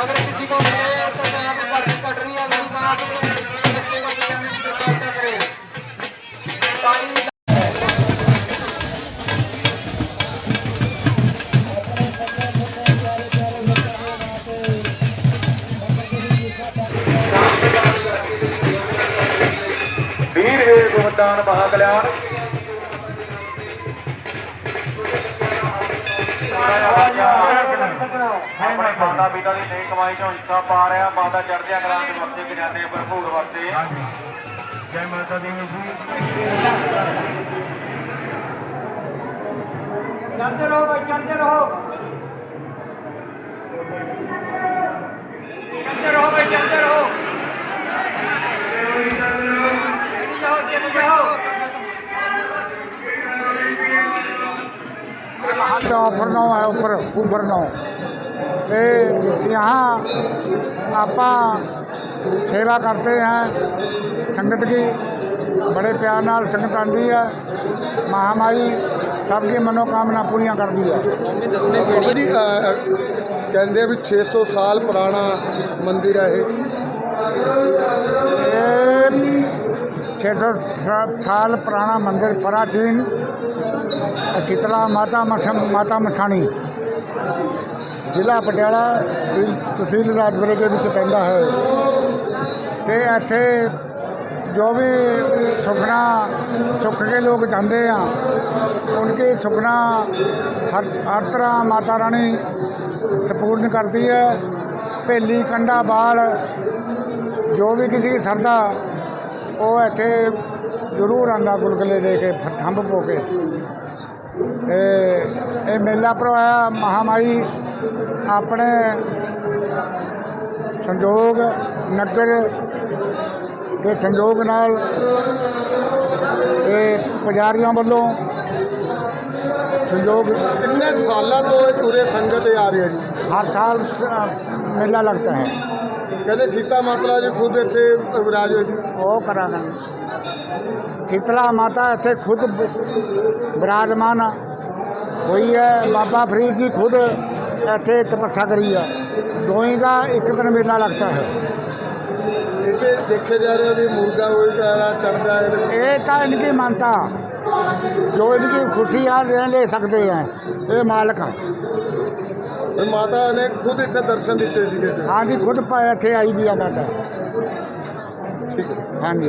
अगर किसी को मिले तो यहाँ पे भर्ती कट रही है वही कहाँ पे बच्चे को सरकार करे टाइम वीर वीर गोदान महाकल्याण ਮਾਤਾ ਪਿਤਾ ਦੀ ਨਈ ਕਮਾਈ ਚੋਂ ਹਿੱਸਾ ਪਾ ਰਿਹਾ। ਮਾਤਾ ਚੜ੍ਹਦਿਆਂ ਕਲਾਂ ਦੇ ਵਰਤੇ ਖਜ਼ਾਨੇ ਭਰਪੂਰ ਵਰਤੇ। ਜੈ ਮਾਤਾ ਦੀ ਜੀ ਚੜ੍ਹਦੇ ਰਹੋ ਭਾਈ ਚੜ੍ਹਦੇ ਰਹੋ। ਚੜ੍ਹਦੇ ਰਹੋ ਭਾਈ ਚੜ੍ਹਦੇ ਰਹੋ। अच्छा ऑफर नौ है ऊपर ऊपर नौ ਤੇ यहाँ आपा सेवा करते हैं संगत की बड़े प्यार नाल संगत आती है महामाई सबकी मनोकामना पूरियां करती है ਬਾਬਾ ਜੀ ਅਹ, ਕਹਿੰਦੇ ਆ ਵੀ 600 ਸਾਲ ਪੁਰਾਣਾ ਮੰਦਿਰ ਹੈ ਇਹ छः सौ साल पुराना मंदिर ਸ਼ੀਤਲਾ ਮਾਤਾ ਮਸਮ ਮਾਤਾ ਮਸਾਣੀ। ਜ਼ਿਲ੍ਹਾ ਪਟਿਆਲਾ ਤਹਿਸੀਲ ਰਾਜਪੁਰੇ ਦੇ ਵਿੱਚ ਪੈਂਦਾ ਹੈ। ਤੇ ਇੱਥੇ ਜੋ ਵੀ ਸੁਖਨਾ, ਸੁੱਖ ਕੇ ਲੋਕ ਜਾਂਦੇ ਆ, ਉਨਕੇ ਸੁਖਨਾ ਹਰ ਹਰ ਤਰ੍ਹਾਂ ਮਾਤਾ ਰਾਣੀ ਸਪੂਰਨ ਕਰਦੀ ਹੈ। ਭੇਲੀ, ਕੰਡਾ, ਬਾਲ, ਜੋ ਵੀ ਕਿਸੇ ਸਰਦਾ ਉਹ ਇੱਥੇ ਜ਼ਰੂਰ ਆਂਦਾ ਗੁਲਗੁਲੇ ਦੇ ਕੇ ਫ- ਥੰਬ ਪੋ ਕੇ। ਤੇ ਇਹ ਮੇਲਾ ਭਰਵਾਇਆ ਮਹਾਮਾਈ ਆਪਣੇ ਸੰਜੋਗ ਨਗਰ ਦੇ ਸੰਜੋਗ ਨਾਲ ਇਹ ਪੁਜਾਰੀਆਂ ਵੱਲੋਂ ਸੰਜੋਗ ਕਿੰਨੇ ਸਾਲਾਂ ਤੋਂ ਇਹ ਪੂਰੇ ਸੰਗਤ ਇਹ ਆ ਰਹੀ ਹੈ ਜੀ हर साल अ, मेला लगता है ਕਹਿੰਦੇ ਸੀਤਾ ਮਾਤਾ ਜੀ ਖੁਦ ਇੱਥੇ ਵਿਰਾਜ ਹੋਏ ਸੀ वो करा दें शीतला माता ਇੱਥੇ खुद ब- विराजमान हुई है बाबा फरीद जी खुद ਇੱਥੇ ਤਪੱਸਿਆ ਕਰੀ ਹੈ ਦੋਈ ਦਾ ਇੱਕ ਦਿਨ ਮੇਲਾ ਲੱਗਦਾ ਹੈ ਇੱਥੇ ਦੇਖੇ ਜਾ ਰਿਹਾ ਵੀ ਮੁਰਗਾ ਹੋਈ ਜਾ ਰਿਹਾ ਚੜਦਾ ਹੈ ਇਹ ਤਾਂ ਇਨਕੀ ਮਾਨਤਾ जो इनकी खुशी यहाँ ले, ले सकते हैं ये मालक ਤੇ ਮਾਤਾ ਨੇ ਖੁਦ ਇੱਥੇ ਦਰਸ਼ਨ ਦਿੱਤੇ ਸੀਗੇ ਸਰ हाँ जी खुद पे थे आई भी है माता ठीक है हाँ जी